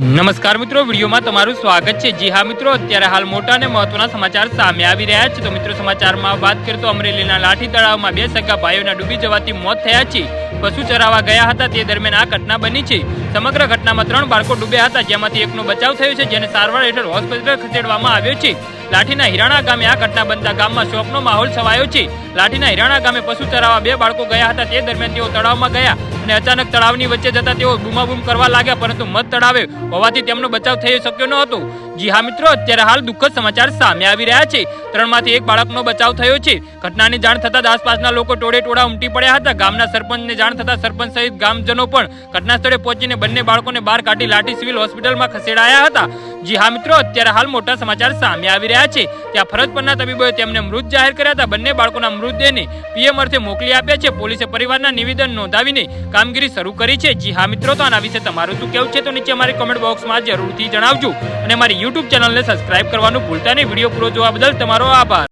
નમસ્કાર મિત્રો, વિડીયોમાં તમારું સ્વાગત છે. જી હા મિત્રો, અત્યારે હાલ મોટા અને મહત્વના સમાચાર સામે આવી રહ્યા છે. તો મિત્રો, સમાચારમાં વાત કરીએ તો અમરેલીના લાઠી તળાવમાં બે સગા ભાઈઓના ડૂબી જવાથી મોત થયા છે. પશુ ચરાવવા ગયા હતા. તે દરમિયાન આ ઘટના બની છે. સમગ્ર ઘટનામાં ત્રણ બાળકો ડૂબ્યા હતા, જેમાંથી એકનો બચાવ થયો છે, જેને સારવાર હેઠળ હોસ્પિટલ ખસેડવામાં આવ્યો છે. લાઠીના હિરાણા ગામે આ ઘટના બનતા ગામમાં શોકનો માહોલ છવાયો છે. લાઠીના હિરાણા ગામે પશુ ચરાવવા બે બાળકો ગયા હતા. તે દરમિયાન તેઓ તળાવમાં ગયા અને અચાનક તળાવની વચ્ચે જતા તેઓ બૂમાબૂમ કરવા લાગ્યા, પરંતુ મત તળાવે હોવાથી તેમનો બચાવ થઈ શક્યો ન હતો. જી હા મિત્રો, અત્યારે હાલ દુઃખદ સમાચાર સામે આવી રહ્યા છે. ત્રણમાંથી એક બાળકનો બચાવ થયો છે. ઘટનાની જાણ થતાં આસપાસના લોકો ટોળે ટોળા ઉમટી પડ્યા હતા. ગામના સરપંચને જાણ થતાં સરપંચ સહિત ગામજનો પણ ઘટના સ્થળે પહોંચીને બંને બાળકોને બહાર કાઢી લાઠી સિવિલ હોસ્પિટલમાં ખસેડાયા હતા. જી હા મિત્રો, અત્યારે હાલ મોટા સમાચાર સામે આવી રહ્યા છે. ત્યાં ફરજ પરના તબીબોએ તેમને મૃત જાહેર કર્યા હતા. બંને બાળકોના મૃતદેહને પીએમ અર્થે મોકલી આપ્યા છે. પોલીસે પરિવારના નિવેદન નોંધાવીને કામગીરી શરૂ કરી છે. જી હા મિત્રો, તો આના વિશે તમારું શું કહેવું છે તો નીચે અમારી કોમેન્ટ બોક્સમાં જરૂરથી જણાવજો. અને મારી યુટ્યુબ ચેનલને સબસ્ક્રાઇબ કરવાનું ભૂલતા નહીં. વીડિયો પૂરો જોવા બદલ તમારો આભાર.